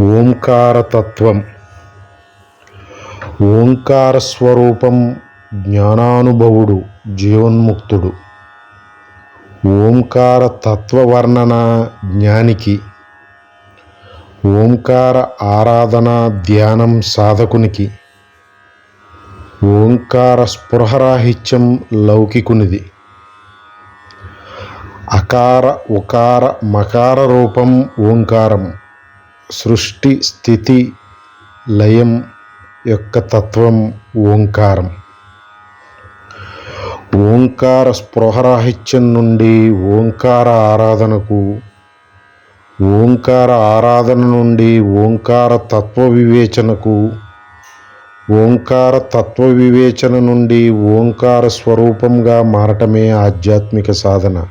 ఓంకారతత్వం. ఓంకార స్వరూపం జ్ఞానానుభవుడు జీవన్ముక్తుడు. ఓంకార తత్వవర్ణన జ్ఞానికి. ఓంకార ఆరాధన ధ్యానం సాధకునికి. ఓంకార స్పృహరాహిత్యం లౌకికునిది. అకార ఉకార మకార రూపం ఓంకారం. సృష్టి స్థితి లయం యొక్క తత్వం ఓంకారం. ఓంకార స్పృహరాహిత్యం నుండి ఓంకార ఆరాధనకు ఓంకార ఆరాధన నుండి ఓంకార తత్వ వివేచనకు ఓంకార తత్వ వివేచన నుండి ఓంకార స్వరూపంగా మారటమే ఆధ్యాత్మిక సాధన.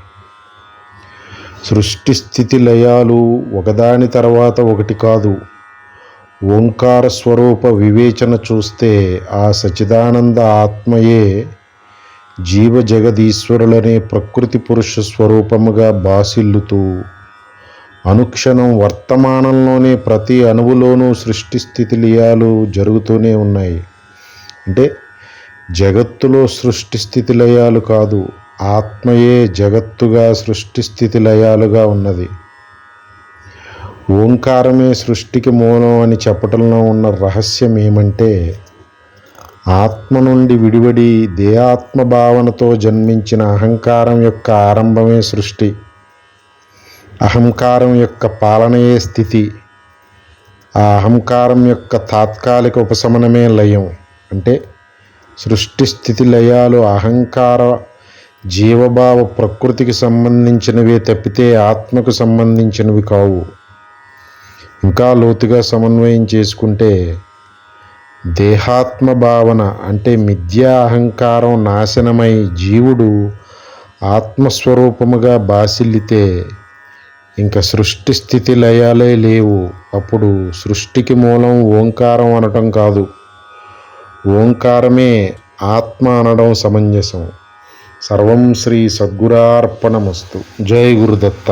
సృష్టి స్థితి లయాలు ఒకదాని తర్వాత ఒకటి కాదు. ఓంకార స్వరూప వివేచన చూస్తే ఆ సచిదానంద ఆత్మయే జీవ జగదీశ్వరులనే ప్రకృతి పురుష స్వరూపముగా బాసిల్లుతూ అనుక్షణం వర్తమానంలోనే ప్రతి అణువులోనూ సృష్టి స్థితి లయాలు జరుగుతూనే ఉన్నాయి. అంటే జగత్తులో సృష్టి స్థితి లయాలు కాదు. ఆత్మయే జగత్తుగా సృష్టి స్థితి లయాలుగా ఉన్నది. ఓంకారమే సృష్టికి మూలం అని చెప్పటంలో ఉన్న రహస్యం ఏమంటే ఆత్మ నుండి విడివడి దేహాత్మ భావనతో జన్మించిన అహంకారం యొక్క ఆరంభమే సృష్టి. అహంకారం యొక్క పాలనయే స్థితి. ఆ అహంకారం యొక్క తాత్కాలిక ఉపశమనమే లయం. అంటే సృష్టి స్థితి లయాలు అహంకార జీవభావ ప్రకృతికి సంబంధించినవే తప్పితే ఆత్మకు సంబంధించినవి కావు. ఇంకా లోతుగా సమన్వయం చేసుకుంటే దేహాత్మ భావన అంటే మిథ్యా అహంకారం నాశనమై జీవుడు ఆత్మస్వరూపముగా బాసిల్లితే ఇంకా సృష్టి స్థితి లయాలే లేవు. అప్పుడు సృష్టికి మూలం ఓంకారం అనటం కాదు. ఓంకారమే ఆత్మ అనడం సమంజసం. ಸರ್ವಂ ಶ್ರೀ ಸದ್ಗುರಾರ್ಪಣಮಸ್ತು. ಜೈ ಗುರುದತ್ತ.